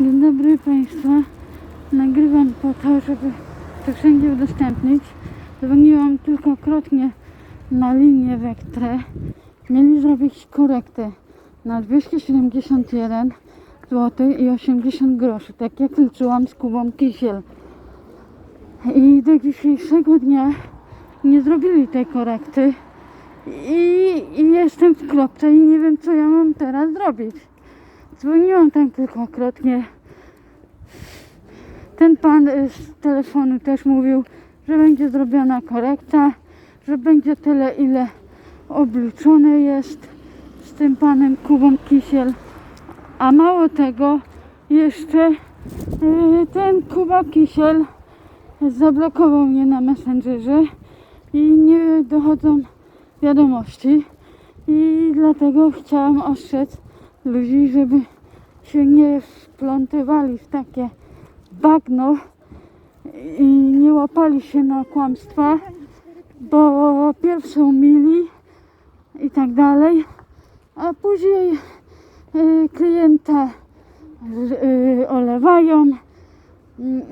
Dzień dobry Państwa. Nagrywam po to, żeby to wszędzie udostępnić. Dzwoniłam kilkakrotnie na linię Wektrę. Mieli zrobić korektę na 271 zł i 80 groszy, tak jak liczyłam z Kubą Kisiel. I do dzisiejszego dnia nie zrobili tej korekty. I, I jestem w kropce i nie wiem, co ja mam teraz zrobić. Dzwoniłam tam kilkakrotnie. Ten pan y, z telefonu też mówił, że będzie zrobiona korekta, że będzie tyle, ile obliczone jest z tym panem Kubą Kisiel. A mało tego, jeszcze y, ten Kuba Kisiel zablokował mnie na Messengerze i nie dochodzą wiadomości. I dlatego chciałam ostrzec ludzi, żeby się nie wplątywali w takie bagno i nie łapali się na kłamstwa, bo pierwszą mili i tak dalej, a później y, klienta y, olewają, y,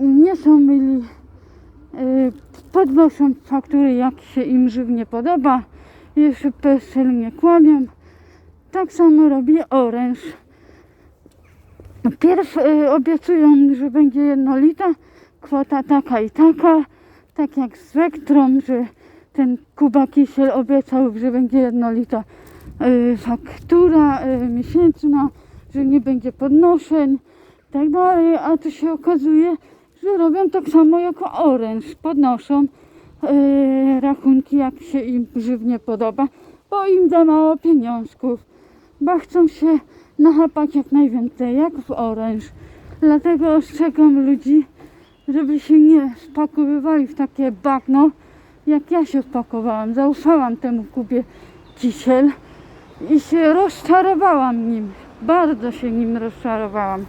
nie są mili, y, podnoszą faktury jak się im żywnie podoba, jeszcze bezczelnie kłamią. Tak samo robi oręż. Pierw y, obiecują, że będzie jednolita kwota taka i taka, tak jak z Vectrom, że ten Kuba Kisiel obiecał, że będzie jednolita y, faktura y, miesięczna, że nie będzie podnoszeń tak dalej, a tu się okazuje, że robią tak samo jako oręż, podnoszą rachunki jak się im żywnie podoba, bo im za mało pieniążków, bo chcą się nachapać jak najwięcej, jak w oręż. Dlatego ostrzegam ludzi, żeby się nie wpakowywali w takie bagno, jak ja się wpakowałam. Zaufałam temu Kubie Kisiel i się rozczarowałam nim. Bardzo się nim rozczarowałam.